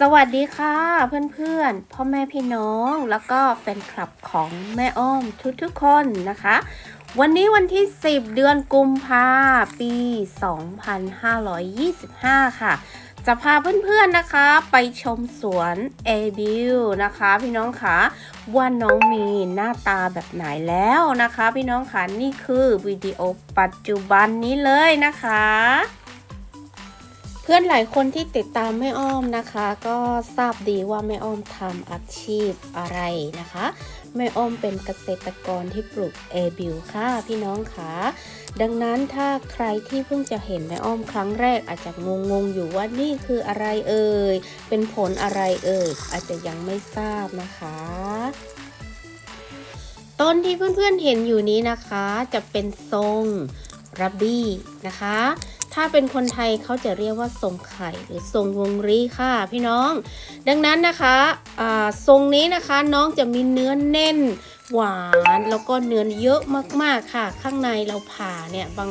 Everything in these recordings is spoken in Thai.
สวัสดีค่ะเพื่อนๆ พ่อแม่พี่น้องแล้วก็แฟนคลับของแม่อ้อมทุกๆคนนะคะ วันนี้วันที่ 10 เดือนกุมภาปี 2525 ค่ะ จะพาเพื่อนๆนะคะไปชมสวนเอบิวนะคะพี่น้องคะว่าน้องมีหน้าตาแบบไหนแล้วนะคะ พี่น้องคะนี่คือวิดีโอปัจจุบันนี้เลยนะคะ เพื่อนหลายคนที่ติดตามแม่อ้อมนะคะ ก็ทราบดีว่าแม่อ้อมทำอาชีพอะไรนะคะ แม่อ้อมเป็นเกษตรกรที่ปลูกเอบิวค่ะพี่น้องคะดังนั้นถ้าใครที่เพิ่งจะเห็นแม่อ้อมครั้งแรกอาจจะงงๆอยู่ว่านี่คืออะไรเอ่ยเป็นผลอะไรเอ่ยอาจจะยังไม่ทราบนะคะต้นที่เพื่อนๆเห็นอยู่นี้นะคะ จะเป็นทรงรับบี้นะคะ ถ้าเป็นคนไทยเขาจะเรียกว่าทรงไข่หรือทรงวงรีค่ะพี่น้อง ดังนั้นนะคะทรงนี้นะคะน้องจะมีเนื้อแน่นหวานแล้วก็เนื้อเยอะมากๆค่ะ ข้างในเราผ่าเนี่ยบาง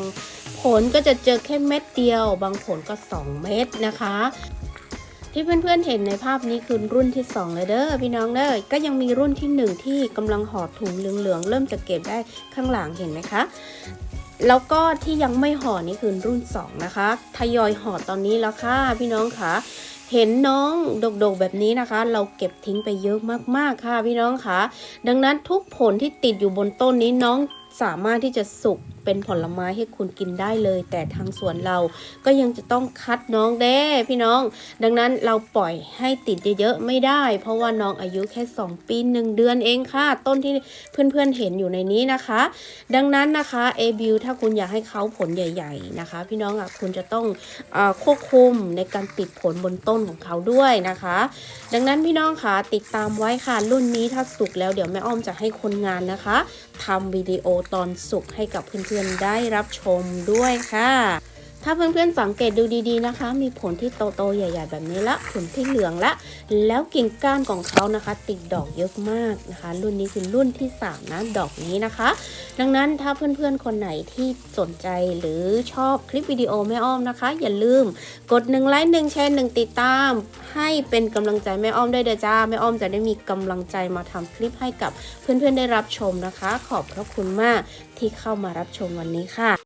ผลก็จะเจอแค่เม็ดเดียว บางผลก็ 2 เม็ดนะคะ ที่เพื่อนๆเห็นในภาพนี้คือรุ่นที่ 2 เลยเด้อพี่น้องเด้อก็ยังมีรุ่นที่ 1 ที่กำลังห่อถุงเหลืองๆเริ่มจะเก็บได้ข้างหลังเห็นไหมคะ แล้วก็ที่ยังไม่ห่อนี่คือรุ่น 2 นะคะ ทยอยห่อตอนนี้แล้วค่ะพี่น้องค่ะ เห็นน้องโดกๆแบบนี้นะคะ เราเก็บทิ้งไปเยอะมากๆค่ะพี่น้องค่ะ ดังนั้นทุกผลที่ติดอยู่บนต้นนี้น้องสามารถที่จะสุก เป็นผลไม้ให้คุณกินได้เลย แต่ทางสวนเราก็ยังจะต้องคัดน้องเด้พี่น้อง ดังนั้นเราปล่อยให้ติดเยอะๆไม่ได้ เพราะว่าน้องอายุแค่ 2 ปี 1 เดือนเองค่ะ ต้นที่เพื่อนๆเห็นอยู่ในนี้นะคะ ดังนั้นนะคะเอบิวถ้าคุณอยากให้เขาผลใหญ่ ๆนะคะ พี่น้องอะคุณจะต้องอควบคุมในการติดผลบนต้นของเขาด้วยนะคะ ดังนั้นพี่น้องค่ะติดตามไว้ค่ะรุ่นนี้ถ้าสุกแล้วเดี๋ยวแม่อ้อมจะให้คนงานนะคะทำวิดีโอตอนสุกให้กับเพื่อนๆื่อนๆได้รับชมด้วยค่ะ ถ้าเพื่อนๆสังเกตดูดีๆนะคะ มีผลที่โตๆใหญ่ ๆ แบบนี้ละผลที่เหลืองละ แล้วกิ่งก้านของเขานะคะ ติดดอกเยอะมากนะคะ รุ่นนี้คือรุ่นที่3นะดอกนี้นะคะ ดังนั้นถ้าเพื่อนๆคนไหนที่สนใจหรือชอบคลิปวิดีโอแม่อ้อมนะคะ อย่าลืมกด1ไลค์1แชร์1ติดตาม ให้เป็นกำลังใจแม่อ้อมด้วยเด้อจ้าแม่อ้อมจะได้มีกำลังใจมาทำคลิปให้กับเพื่อนๆได้รับชมนะคะ ขอบพระคุณมากที่เข้ามารับชมวันนี้ค่ะ